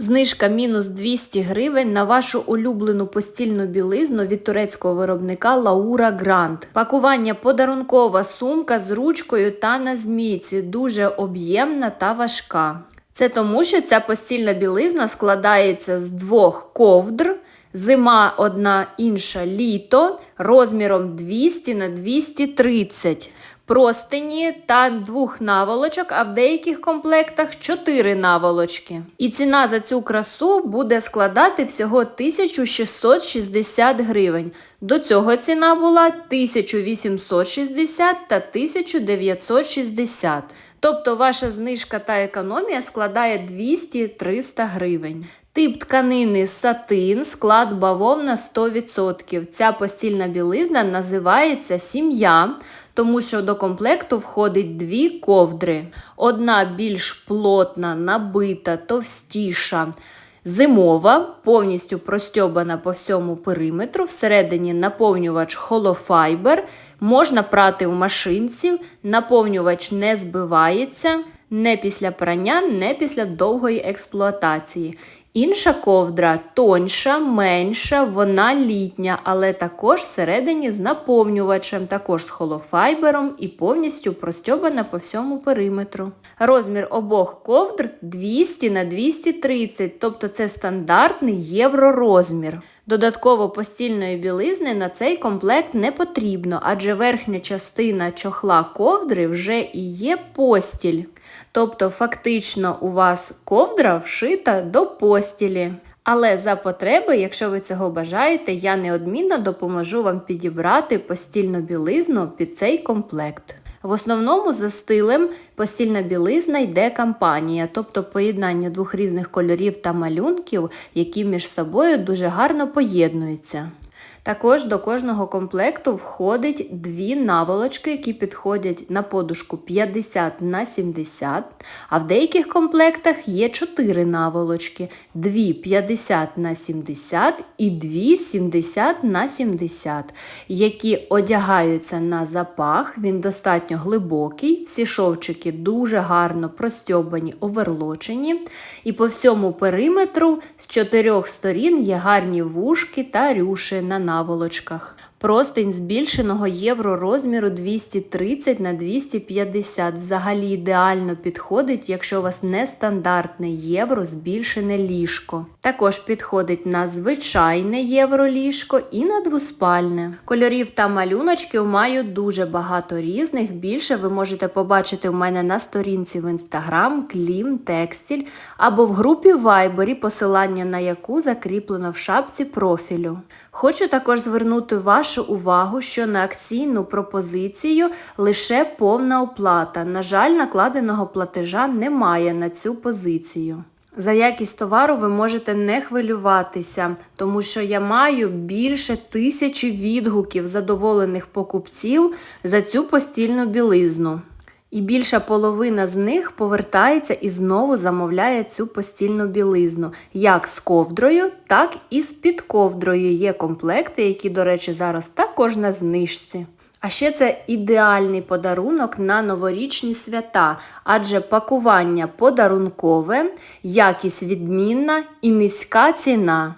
Знижка мінус 200 гривень на вашу улюблену постільну білизну від турецького виробника Лаура Грант. Пакування подарункова сумка з ручкою та на змійці, дуже об'ємна та важка. Це тому, що ця постільна білизна складається з двох ковдр. Зима одна інша літо розміром 200 на 230 простині та двох наволочок, а в деяких комплектах 4 наволочки. І ціна за цю красу буде складати всього 1660 гривень. До цього ціна була 1860 та 1960. Тобто ваша знижка та економія складає 200-300 гривень. Тип тканини сатин, склад бавовна 100%. Ця постільна білизна називається сім'я, тому що до комплекту входить дві ковдри. Одна більш плотна, набита, товстіша. Зимова, повністю простьобана по всьому периметру, всередині наповнювач холофайбер, можна прати в машинці, наповнювач не збивається, не після прання, не після довгої експлуатації. Інша ковдра тоньша, менша, вона літня, але також всередині з наповнювачем, також з холофайбером і повністю простьобана по всьому периметру. Розмір обох ковдр 200 на 230, тобто це стандартний євророзмір. Додатково постільної білизни на цей комплект не потрібно, адже верхня частина чохла ковдри вже і є постіль. Тобто, фактично, у вас ковдра вшита до постілі. Але за потреби, якщо ви цього бажаєте, я неодмінно допоможу вам підібрати постільну білизну під цей комплект. В основному за стилем постільна білизна йде кампанія, тобто поєднання двох різних кольорів та малюнків, які між собою дуже гарно поєднуються. Також до кожного комплекту входить дві наволочки, які підходять на подушку 50 на 70, а в деяких комплектах є 4 наволочки, дві 50 на 70 і дві 70 на 70, які одягаються на запах, він достатньо глибокий, всі шовчики дуже гарно простьобані, оверлочені, і по всьому периметру з чотирьох сторін є гарні вушки та рюши на наволочках. Простень збільшеного євро розміру 230 на 250 взагалі ідеально підходить, якщо у вас нестандартне євро збільшене ліжко. Також підходить на звичайне євро ліжко і на двоспальне. Кольорів та малюночків маю дуже багато різних. Більше ви можете побачити у мене на сторінці в інстаграм Клім Текстіль або в групі Viber, посилання на яку закріплено в шапці профілю. Хочу також звернути вашу увагу, що на акційну пропозицію лише повна оплата. На жаль, накладеного платежа немає на цю позицію. За якість товару ви можете не хвилюватися, тому що я маю більше тисячі відгуків задоволених покупців за цю постільну білизну. І більша половина з них повертається і знову замовляє цю постільну білизну. Як з ковдрою, так і з підковдрою. Є комплекти, які, до речі, зараз також на знижці. А ще це ідеальний подарунок на новорічні свята, адже пакування подарункове, якість відмінна і низька ціна.